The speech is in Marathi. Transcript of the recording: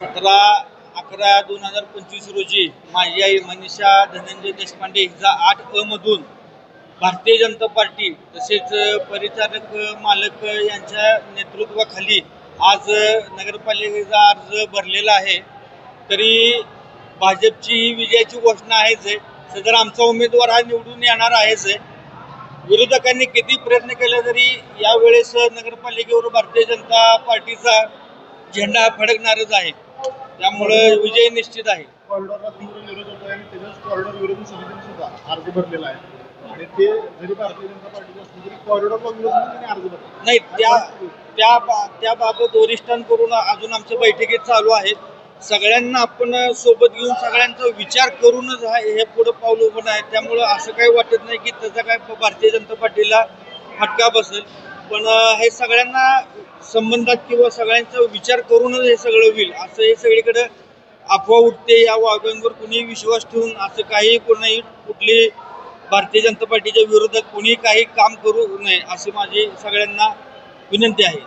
सतरा अकरा दोन हजार पंचवीस रोजी माझी आई मनीषा धनंजय देशपांडे हिचा आठ अ मधून भारतीय जनता पार्टी तसेच परिचारक मालक यांच्या नेतृत्वाखाली आज नगरपालिकेचा अर्ज भरलेला आहे. तरी भाजपची ही विजयाची घोषणा आहेच आहे. सदर आमचा उमेदवार हा निवडून येणार आहेच आहे. विरोधकांनी किती प्रयत्न केले तरी यावेळेस नगरपालिकेवर भारतीय जनता पार्टीचा झेंडा फडकणारच आहे. त्यामुळं विजय निश्चित आहे. कॉरिडॉरला तीव्र विरोध होतोय आणि त्याच्याच कॉरिडॉर विरोधी समितीने सुद्धा अर्ज भरलेला आहे. आणि ते जरी भारतीय जनता पार्टीचे असले तरी कॉरिडॉरला विरोध म्हणून त्यांनी अर्ज भरला. नाही त्या त्या त्याबाबत वरिष्ठांकडून अजून आमच्या बैठकीत चालू आहेत. सगळ्यांना आपण सोबत घेऊन सगळ्यांचा विचार करूनच हा हे पुढं पाऊल उभं आहे त्यामुळं असं काही वाटत नाही की त्याचा काय भारतीय जनता पार्टीला फटका बसेल. पण हे सगळ्यांना संबंधात किंवा सगळ्यांचा विचार करूनच हे सगळं होईल. असं हे सगळीकडं अफवा उठते या वागांवर कुणी विश्वास ठेवून असं काही कोणाही कुठली भारतीय जनता पार्टीच्या विरोधात कोणी काही काम करू नये असे माझी सगळ्यांना विनंती आहे.